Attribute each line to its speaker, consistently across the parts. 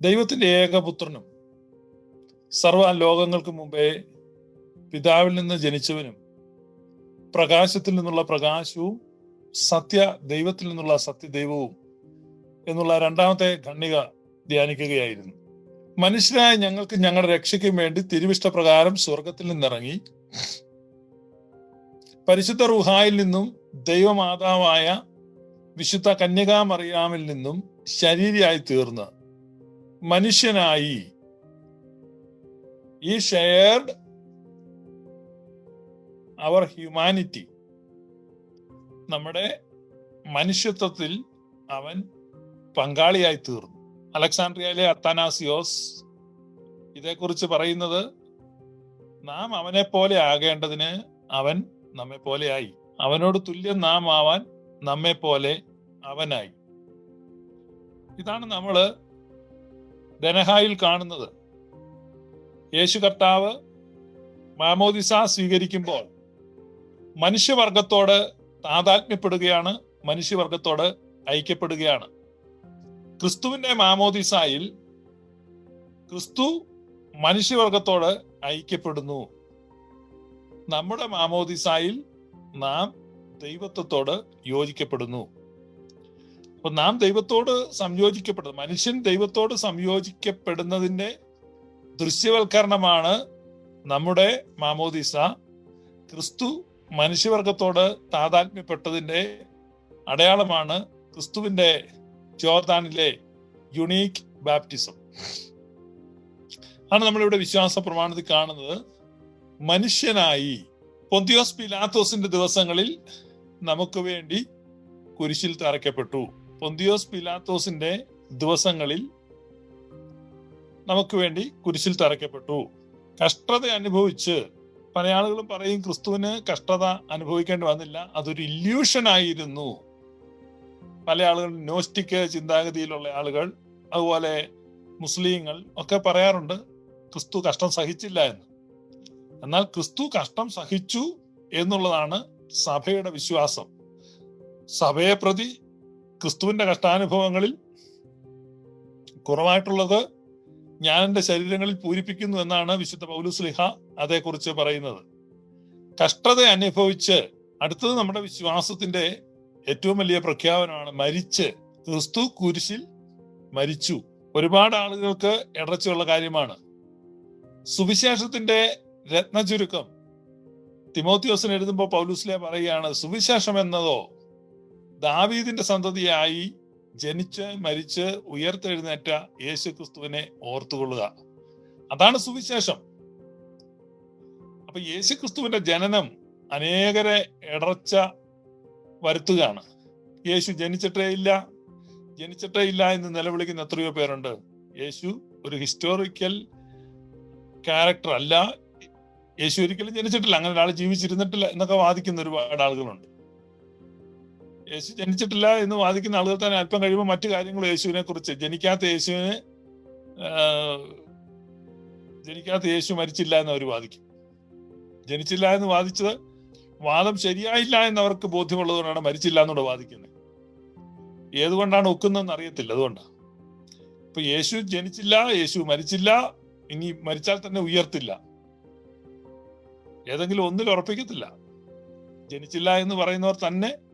Speaker 1: ദൈവത്തിന്റെ ഏകപുത്രനും സർവ ലോകങ്ങൾക്ക് മുമ്പേ പിതാവിൽ നിന്ന് ജനിച്ചവനും പ്രകാശത്തിൽ നിന്നുള്ള പ്രകാശവും സത്യ ദൈവത്തിൽ നിന്നുള്ള സത്യദൈവവും എന്നുള്ള രണ്ടാമത്തെ ഖണ്ഡിക ധ്യാനിക്കുകയായിരുന്നു. മനുഷ്യരായ ഞങ്ങൾക്ക് ഞങ്ങളുടെ രക്ഷയ്ക്കും വേണ്ടി തിരുവിഷ്ടപ്രകാരം സ്വർഗത്തിൽ നിന്നിറങ്ങി പരിശുദ്ധ റുഹായിൽ നിന്നും ദൈവമാതാവായ വിശുദ്ധ കന്യകാമറിയാമിൽ നിന്നും ശരീരയായി തീർന്ന് മനുഷ്യനായി. ഈ ഷെയർഡ് അവർ ഹ്യൂമാനിറ്റി നമ്മുടെ മനുഷ്യത്വത്തിൽ അവൻ പങ്കാളിയായി തീർന്നു. അലക്സാണ്ട്രിയയിലെ അത്താനാസിയോസ് ഇതേക്കുറിച്ച് പറയുന്നത് നാം അവനെ പോലെ ആകേണ്ടതിന് അവൻ നമ്മെ പോലെയായി അവനോട് തുല്യം നാം ആവാൻ നമ്മെ പോലെ അവനായി. ഇതാണ് നമ്മൾ ധനഹായിൽ കാണുന്നത്. യേശു കർത്താവ് മാമോദിസ സ്വീകരിക്കുമ്പോൾ മനുഷ്യവർഗത്തോട് താതാത്മ്യപ്പെടുകയാണ് മനുഷ്യവർഗത്തോട് ഐക്യപ്പെടുകയാണ്. ക്രിസ്തുവിന്റെ മാമോദിസായിൽ ക്രിസ്തു മനുഷ്യവർഗത്തോട് ഐക്യപ്പെടുന്നു. നമ്മുടെ മാമോദിസായിൽ നാം ദൈവത്വത്തോട് യോജിക്കപ്പെടുന്നു. അപ്പൊ നാം ദൈവത്തോട് സംയോജിക്കപ്പെടുന്നു മനുഷ്യൻ ദൈവത്തോട് സംയോജിക്കപ്പെടുന്നതിന്റെ ദൃശ്യവൽക്കരണമാണ് നമ്മുടെ മാമോദിസ. ക്രിസ്തു മനുഷ്യവർഗത്തോട് താതാത്മ്യപ്പെട്ടതിന്റെ അടയാളമാണ് ക്രിസ്തുവിന്റെ ജോർദാനിലെ യുണീക്ക് ബാപ്റ്റിസം. ആണ് നമ്മളിവിടെ വിശ്വാസ പ്രമാണത്തിൽ കാണുന്നത്. മനുഷ്യനായി പൊന്തിയോസ് പിലാത്തോസിന്റെ ദിവസങ്ങളിൽ നമുക്ക് വേണ്ടി കുരിശിൽ തറയ്ക്കപ്പെട്ടു. പൊന്തിയോസ് പിലാത്തോസിന്റെ ദിവസങ്ങളിൽ നമുക്ക് വേണ്ടി കുരിശിൽ തറയ്ക്കപ്പെട്ടു. കഷ്ടത അനുഭവിച്ച് പല ആളുകളും പറയും ക്രിസ്തുവിന് കഷ്ടത അനുഭവിക്കേണ്ടി വന്നില്ല അതൊരു ഇല്യൂഷൻ ആയിരുന്നു. പല ആളുകൾ നോസ്റ്റിക് ചിന്താഗതിയിലുള്ള ആളുകൾ അതുപോലെ മുസ്ലിങ്ങൾ ഒക്കെ പറയാറുണ്ട് ക്രിസ്തു കഷ്ടം സഹിച്ചില്ല എന്ന്. എന്നാൽ ക്രിസ്തു കഷ്ടം സഹിച്ചു എന്നുള്ളതാണ് സഭയുടെ വിശ്വാസം. സഭയെ പ്രതി ക്രിസ്തുവിന്റെ കഷ്ടാനുഭവങ്ങളിൽ കുറവായിട്ടുള്ളത് ഞാൻ എന്റെ ശരീരങ്ങളിൽ പൂരിപ്പിക്കുന്നു എന്നാണ് വിശുദ്ധ പൗലുസ്ലിഹ അതേക്കുറിച്ച് പറയുന്നത്. കഷ്ടത അനുഭവിച്ച് അടുത്തത് നമ്മുടെ വിശ്വാസത്തിന്റെ ഏറ്റവും വലിയ പ്രഖ്യാപനമാണ് മരിച്ച് ക്രിസ്തു കുരിശിൽ മരിച്ചു. ഒരുപാട് ആളുകൾക്ക് ഇടച്ചുള്ള കാര്യമാണ്. സുവിശേഷത്തിന്റെ രത്നചുരുക്കം. തിമോത്യോസിന് എഴുതുമ്പോൾ പൗലൂസ്ലെ പറയുകയാണ് സുവിശേഷം എന്നതോ ദാവീദിന്റെ സന്തതിയായി ജനിച്ച് മരിച്ച് ഉയർത്തെഴുന്നേറ്റ യേശു ക്രിസ്തുവിനെ ഓർത്തുകൊള്ളുക. അതാണ് സുവിശേഷം. അപ്പൊ യേശു ക്രിസ്തുവിന്റെ ജനനം അനേകരെ ഇടർച്ച വരുത്തുകയാണ്. യേശു ജനിച്ചിട്ടേ ഇല്ല. ജനിച്ചിട്ടേ ഇല്ല എന്ന് നിലവിളിക്കുന്ന എത്രയോ പേരുണ്ട്. യേശു ഒരു ഹിസ്റ്റോറിക്കൽ ക്യാരക്ടർ അല്ല. യേശു ഒരിക്കലും ജനിച്ചിട്ടില്ല. അങ്ങനെ ഒരാൾ ജീവിച്ചിരുന്നിട്ടില്ല എന്നൊക്കെ വാദിക്കുന്ന ഒരുപാട് ആളുകളുണ്ട്. യേശു ജനിച്ചിട്ടില്ല എന്ന് വാദിക്കുന്ന ആളുകൾ തന്നെ അല്പം കഴിയുമ്പോൾ മറ്റു കാര്യങ്ങൾ യേശുവിനെ കുറിച്ച് ജനിക്കാത്ത യേശുവിന് ജനിക്കാത്ത യേശു മരിച്ചില്ല എന്ന് അവർ വാദിക്കും. ജനിച്ചില്ല എന്ന് വാദിച്ചത് വാദം ശരിയായില്ല എന്നവർക്ക് ബോധ്യമുള്ളതുകൊണ്ടാണ് മരിച്ചില്ല എന്നൂടെ വാദിക്കുന്നത്. ഏതുകൊണ്ടാണ് ഒക്കുന്നതെന്ന് അറിയത്തില്ല. അതുകൊണ്ടാണ് ഇപ്പൊ യേശു ജനിച്ചില്ല യേശു മരിച്ചില്ല ഇനി മരിച്ചാൽ തന്നെ ഉയർത്തില്ല. ഏതെങ്കിലും ഒന്നിൽ ഉറപ്പിക്കത്തില്ല. ജനിച്ചില്ല എന്ന് പറയുന്നവർ തന്നെ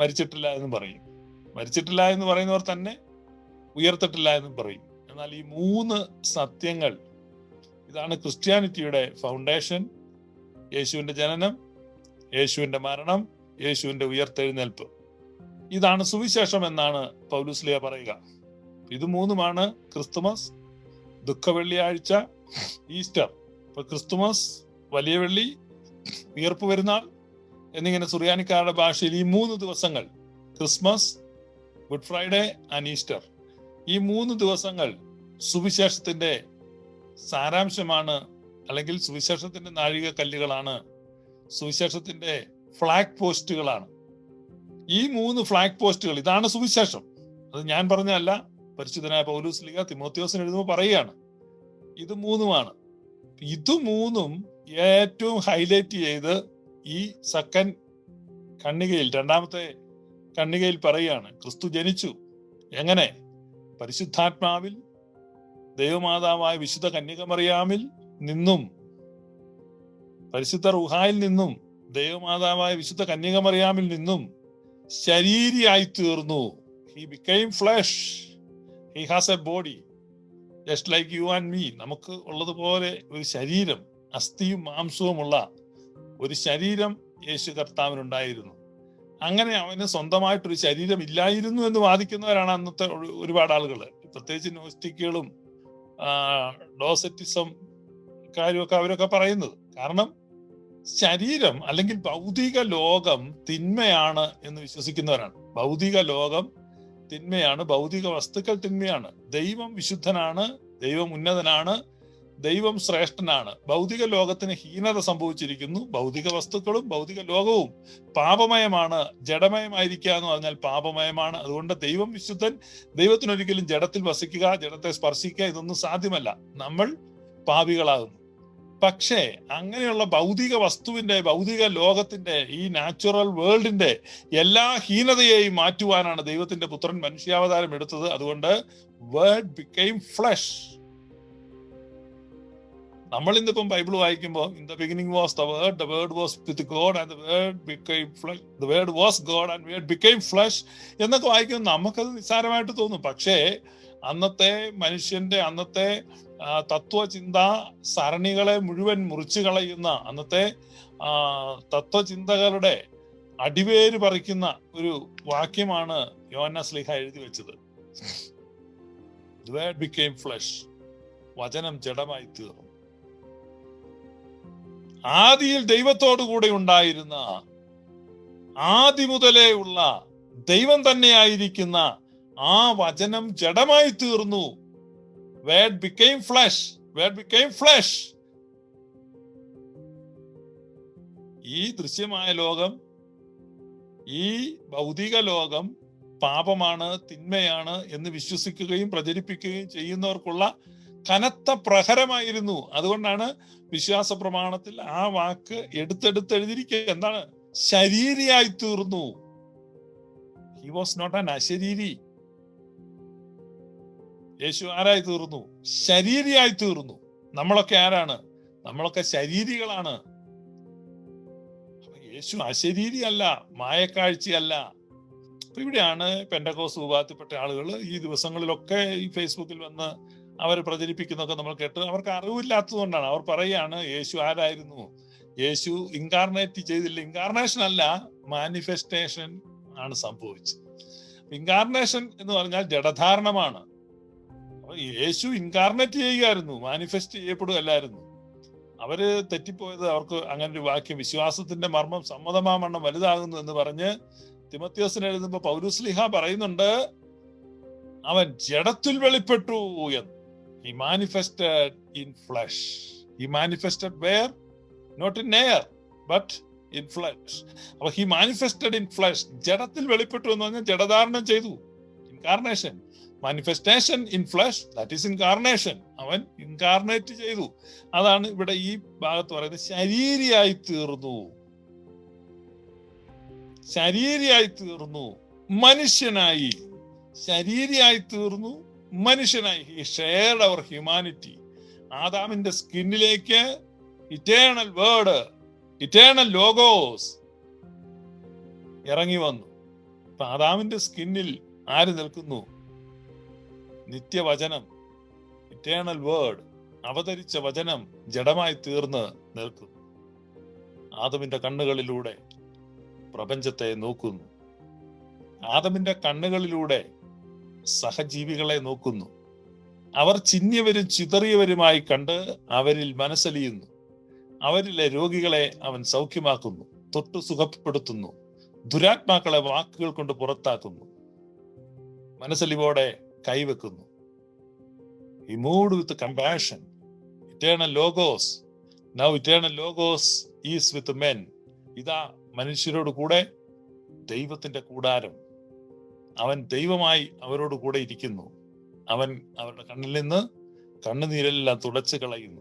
Speaker 1: മരിച്ചിട്ടില്ല എന്ന് പറയും. മരിച്ചിട്ടില്ല എന്ന് പറയുന്നവർ തന്നെ ഉയർത്തിട്ടില്ല എന്ന് പറയും. എന്നാൽ ഈ മൂന്ന് സത്യങ്ങൾ ഇതാണ് ക്രിസ്ത്യാനിറ്റിയുടെ ഫൗണ്ടേഷൻ യേശുവിന്റെ ജനനം യേശുവിന്റെ മരണം യേശുവിന്റെ ഉയർത്തെഴുന്നേൽപ്പ്. ഇതാണ് സുവിശേഷം എന്നാണ് പൗലുസ്ലിയ പറയുക. ഇത് മൂന്നുമാണ് ക്രിസ്തുമസ് ദുഃഖ വെള്ളിയാഴ്ച ഈസ്റ്റർ. ഇപ്പൊ ക്രിസ്തുമസ് വലിയ വെള്ളി ഉയർപ്പ് പെരുന്നാൾ എന്നിങ്ങനെ സുറിയാനിക്കാരുടെ ഭാഷയിൽ ഈ മൂന്ന് ദിവസങ്ങൾ Christmas good Friday and Easter. ഈ മൂന്ന് ദിവസങ്ങൾ സുവിശേഷത്തിന്റെ സാരാംശമാണ് അല്ലെങ്കിൽ സുവിശേഷത്തിന്റെ നാഴിക കല്ലുകളാണ് സുവിശേഷത്തിന്റെ ഫ്ലാഗ് പോസ്റ്റുകളാണ് ഈ മൂന്ന് ഫ്ലാഗ് പോസ്റ്റുകൾ ഇതാണ് സുവിശേഷം. അത് ഞാൻ പറഞ്ഞല്ല പരിശുദ്ധനായ പൗലൂസ് ലീഗ തിമോത്യോസിന് എഴുതുമ്പോൾ പറയുകയാണ്. ഇത് മൂന്നുമാണ്. ഇത് മൂന്നും ഏറ്റവും ഹൈലൈറ്റ് ചെയ്ത് ഈ സക്കൻ കണ്ണികയിൽ രണ്ടാമത്തെ കണ്ണികയിൽ പറയുകയാണ് ക്രിസ്തു ജനിച്ചു. എങ്ങനെ? പരിശുദ്ധാത്മാവിൽ ദൈവമാതാവായ വിശുദ്ധ കന്യകമറിയാമിൽ നിന്നും പരിശുദ്ധ റുഹായിൽ നിന്നും ദൈവമാതാവായ വിശുദ്ധ കന്യകമറിയാമിൽ നിന്നും ശരീരിയായി തീർന്നു. He became flesh he has a body just like you and me നമുക്ക് ഉള്ളതുപോലെ ഒരു ശരീരം അസ്ഥിയും മാംസവുമുള്ള ഒരു ശരീരം യേശു കർത്താവിനുണ്ടായിരുന്നു. അങ്ങനെ അവന് സ്വന്തമായിട്ടൊരു ശരീരം ഇല്ലായിരുന്നു എന്ന് വാദിക്കുന്നവരാണ് അന്നത്തെ ഒരുപാട് ആളുകൾ. പ്രത്യേകിച്ച് നോസ്റ്റിക്കുകളും ഡോസറ്റിസം കാര്യമൊക്കെ അവരൊക്കെ പറയുന്നത്. കാരണം ശരീരം അല്ലെങ്കിൽ ഭൗതിക ലോകം തിന്മയാണ് എന്ന് വിശ്വസിക്കുന്നവരാണ്. ഭൗതിക ലോകം തിന്മയാണ് ഭൗതിക വസ്തുക്കൾ തിന്മയാണ്. ദൈവം വിശുദ്ധനാണ് ദൈവം ഉന്നതനാണ് ദൈവം ശ്രേഷ്ഠനാണ്. ഭൗതിക ലോകത്തിന് ഹീനത സംഭവിച്ചിരിക്കുന്നു. ഭൗതിക വസ്തുക്കളും ഭൗതിക ലോകവും പാപമയമാണ്. ജഡമയമായിരിക്കുക എന്ന് പറഞ്ഞാൽ പാപമയമാണ്. അതുകൊണ്ട് ദൈവം വിശുദ്ധൻ ദൈവത്തിനൊരിക്കലും ജഡത്തിൽ വസിക്കുക ജഡത്തെ സ്പർശിക്കുക ഇതൊന്നും സാധ്യമല്ല. നമ്മൾ പാപികളാകുന്നു. പക്ഷേ അങ്ങനെയുള്ള ഭൗതിക വസ്തുവിന്റെ ഭൗതിക ലോകത്തിന്റെ ഈ നാച്ചുറൽ വേൾഡിന്റെ എല്ലാ ഹീനതയെയും മാറ്റുവാനാണ് ദൈവത്തിന്റെ പുത്രൻ മനുഷ്യാവതാരം എടുത്തത്. അതുകൊണ്ട് വേർഡ് ബിക്കെയിം ഫ്ലഷ്. നമ്മൾ ഇന്നിപ്പം ബൈബിൾ വായിക്കുമ്പോൾ in the beginning was the word the word was with God and the word became flesh the word was God and word became flesh എന്നൊക്കെ വായിക്കുമ്പോൾ നമുക്കത് നിസ്സാരമായിട്ട് തോന്നും. പക്ഷേ അന്നത്തെ മനുഷ്യന്റെ അന്നത്തെ തത്വചിന്ത സരണികളെ മുഴുവൻ മുറിച്ചു കളയുന്ന അന്നത്തെ തത്വചിന്തകളുടെ അടിവേര് പറിക്കുന്ന ഒരു വാക്യമാണ് യോന സ്ലിഹ എഴുതി വെച്ചത്. ബിക്കെയിം ഫ്ലഷ് വചനം ജഡമായി തീർന്നു ആദിയിൽ ദൈവത്തോടു കൂടെ ഉണ്ടായിരുന്ന ആദി മുതലേ ഉള്ള ദൈവം തന്നെയായിരിക്കുന്ന ആ വചനം ജഡമായി തീർന്നു. Word became flesh word became flesh ഈ ദൃശ്യമായ ലോകം ഈ ഭൗതിക ലോകം പാപമാണ് തിന്മയാണ് എന്ന് വിശ്വസിക്കുകയും പ്രചരിപ്പിക്കുകയും ചെയ്യുന്നവർക്കുള്ള കനത്ത പ്രഹരമായിരുന്നു. അതുകൊണ്ടാണ് വിശ്വാസ പ്രമാണത്തിൽ ആ വാക്ക് എടുത്തെടുത്ത് എഴുതിയിരിക്കുക എന്താണ്? ശരീരിയായി തീർന്നു ഹി വാസ് നോട്ട് ആൻ അശരീരി. യേശു ആരായി തീർന്നു ശരീരിയായി തീർന്നു നമ്മളൊക്കെ ആരാണ്? നമ്മളൊക്കെ ശരീരികളാണ്. യേശു അശരീരി അല്ല മായക്കാഴ്ചയല്ല ഇവിടെയാണ് പെൻഡകോസ് വിഭാഗത്തിൽപ്പെട്ട ആളുകൾ ഈ ദിവസങ്ങളിലൊക്കെ ഈ ഫേസ്ബുക്കിൽ വന്ന് അവർ പ്രചരിപ്പിക്കുന്നൊക്കെ നമ്മൾ കേട്ട് അവർക്ക് അറിവില്ലാത്തതുകൊണ്ടാണ്. അവർ പറയാണ് യേശു ആരായിരുന്നു? യേശു ഇൻകാർണേറ്റ് ചെയ്തില്ല. ഇൻകാർണേഷൻ അല്ല മാനിഫെസ്റ്റേഷൻ ആണ് സംഭവിച്ചത്. ഇൻകാർണേഷൻ എന്ന് പറഞ്ഞാൽ ജഡധാരണമാണ്. യേശു ഇൻകാർണേറ്റ് ചെയ്യുകയായിരുന്നു മാനിഫെസ്റ്റ് ചെയ്യപ്പെടുകയല്ലായിരുന്നു. അവർ തെറ്റിപ്പോയത് അവർക്ക് അങ്ങനെ ഒരു വാക്യം വിശ്വാസത്തിന്റെ മർമ്മം സമ്മതമാമണ്ണം വലുതാകുന്നു എന്ന് പറഞ്ഞ് തിമത്യോസിന് എഴുതുമ്പോ പൗരുസ്ലിഹ പറയുന്നുണ്ട് അവൻ ജഡത്തിൽ വെളിപ്പെട്ടു എന്ന്. He manifested in flesh he manifested were not in air but in flesh അപ്പൊ ഹി മാനിഫെസ്റ്റഡ് ഇൻ ഫ്ലഷ് ജഡത്തിൽ വെളിപ്പെട്ടു എന്ന് പറഞ്ഞാൽ ജഡധാരണം ചെയ്തു. Incarnation manifestation in flesh that is incarnation അവൻ ഇൻകാർണേറ്റ് ചെയ്തു. അതാണ് ഇവിടെ ഈ ഭാഗത്ത് പറയുന്നത് ശരീരിയായി തീർന്നു. ശരീരിയായി തീർന്നു. മനുഷ്യനായി. ശരീരിയായി തീർന്നു. മനുഷ്യനായി. ഷെയർഡ് അവർ ഹ്യൂമാനിറ്റി ആദാമിന്റെ സ്കിന്നിലേക്ക് ഇറ്റേണൽ വേർഡ് ഇറ്റേണൽ ലോഗോസ് ഇറങ്ങി വന്നു. ആദാമിന്റെ സ്കിന്നിൽ ആര് നിൽക്കുന്നു? നിത്യവചനം ഇറ്റേണൽ വേർഡ് അവതരിച്ച വചനം ജഡമായി തീർന്ന് നിൽക്കുന്നു. ആദമിന്റെ കണ്ണുകളിലൂടെ പ്രപഞ്ചത്തെ നോക്കുന്നു. ആദമിന്റെ കണ്ണുകളിലൂടെ സഹജീവികളെ നോക്കുന്നു. അവർ ചിന്യവരും ചിതറിയവരുമായി കണ്ട് അവരിൽ മനസ്സലിയുന്നു. അവരിലെ രോഗികളെ അവൻ സൗഖ്യമാക്കുന്നു തൊട്ടു സുഖപ്പെടുത്തുന്നു ദുരാത്മാക്കളെ വാക്കുകൾ കൊണ്ട് പുറത്താക്കുന്നു മനസ്സലിവോടെ കൈവെക്കുന്നു. He moved with compassion eternal logos now eternal logos is with men. ഇതാ മനുഷ്യരോട് കൂടെ ദൈവത്തിന്റെ കൂടാരം. അവൻ ദൈവമായി അവരോട് കൂടെ ഇരിക്കുന്നു. അവൻ അവരുടെ കണ്ണിൽ നിന്ന് കണ്ണുനീരെല്ലാം തുടച്ചു കളയുന്നു.